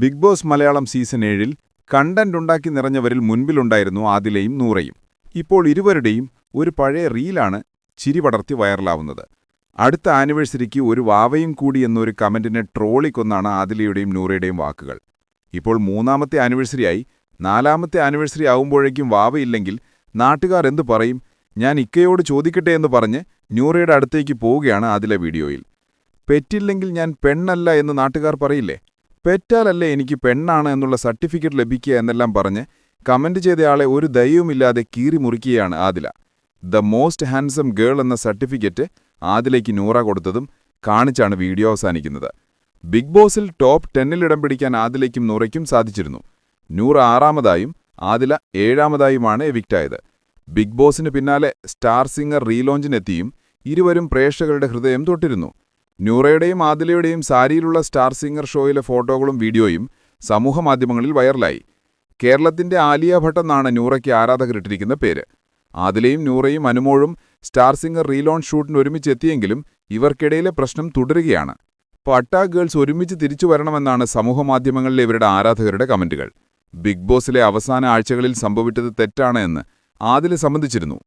Big boss Malayalam season ഏഴിൽ content ഉണ്ടാക്കി നിറഞ്ഞവരിൽ മുൻപിലുണ്ടായിരുന്നു ആദിലയും നൂറയും. ഇപ്പോൾ ഇരുവരുടെയും ഒരു പഴയ റീലാണ് ചിരി പടർത്തി വൈറലാവുന്നത്. അടുത്ത ആനിവേഴ്സറിക്ക് ഒരു വാവയും കൂടി എന്നൊരു കമന്റിനെ ട്രോളിക്കൊന്നാണ് ആദിലയുടെയും നൂറയുടെയും വാക്കുകൾ. ഇപ്പോൾ മൂന്നാമത്തെ ആനിവേഴ്സറിയായി നാലാമത്തെ ആനിവേഴ്സറി ആവുമ്പോഴേക്കും വാവയില്ലെങ്കിൽ നാട്ടുകാർ എന്തു പറയും? ഞാൻ ഇക്കയോട് ചോദിക്കട്ടെ എന്ന് പറഞ്ഞ് ന്യൂറയുടെ അടുത്തേക്ക് പോവുകയാണ് ആദില വീഡിയോയിൽ. പെറ്റില്ലെങ്കിൽ ഞാൻ പെണ്ണല്ല എന്ന് നാട്ടുകാർ പറയില്ലേ? പെറ്റാലല്ലേ എനിക്ക് പെണ്ണാണ് എന്നുള്ള സർട്ടിഫിക്കറ്റ് ലഭിക്കുക എന്നെല്ലാം പറഞ്ഞ് കമന്റ് ചെയ്തയാളെ ഒരു ദയവുമില്ലാതെ കീറി മുറിക്കുകയാണ് Adila. The most handsome girl എന്ന സർട്ടിഫിക്കറ്റ് ആദിലയ്ക്ക് നൂറ കൊടുത്തതും കാണിച്ചാണ് വീഡിയോ അവസാനിക്കുന്നത്. ബിഗ് ബോസിൽ ടോപ്പ് ടെന്നിൽ ഇടം പിടിക്കാൻ ആദിലയ്ക്കും നൂറയ്ക്കും സാധിച്ചിരുന്നു. നൂറ ആറാമതായും ആദില ഏഴാമതായുമാണ് എവിക്റ്റായത് ബിഗ് ബോസിന് പിന്നാലെ സ്റ്റാർ സിംഗർ റീലോഞ്ചിനെത്തിയും ഇരുവരും പ്രേക്ഷകരുടെ ഹൃദയം തൊട്ടിരുന്നു. നൂറയുടെയും ആദിലയുടെയും സാരിയിലുള്ള സ്റ്റാർ സിംഗർ ഷോയിലെ ഫോട്ടോകളും വീഡിയോയും സമൂഹമാധ്യമങ്ങളിൽ വൈറലായി. കേരളത്തിന്റെ ആലിയ ഭട്ട് എന്നാണ് നൂറയ്ക്ക് ആരാധകരിട്ടിരിക്കുന്ന പേര്. ആദിലയും നൂറയും അനുമോഴും സ്റ്റാർ സിംഗർ റീലോൺ ഷൂട്ടിന് ഒരുമിച്ച് എത്തിയെങ്കിലും ഇവർക്കിടയിലെ പ്രശ്നം തുടരുകയാണ്. പട്ടാ ഗേൾസ് ഒരുമിച്ച് തിരിച്ചു വരണമെന്നാണ് സമൂഹമാധ്യമങ്ങളിലെ ഇവരുടെ ആരാധകരുടെ കമന്റുകൾ. ബിഗ് ബോസിലെ അവസാന ആഴ്ചകളിൽ സംഭവിച്ചത് തെറ്റാണ് എന്ന് ആദില സംബന്ധിച്ചിരുന്നു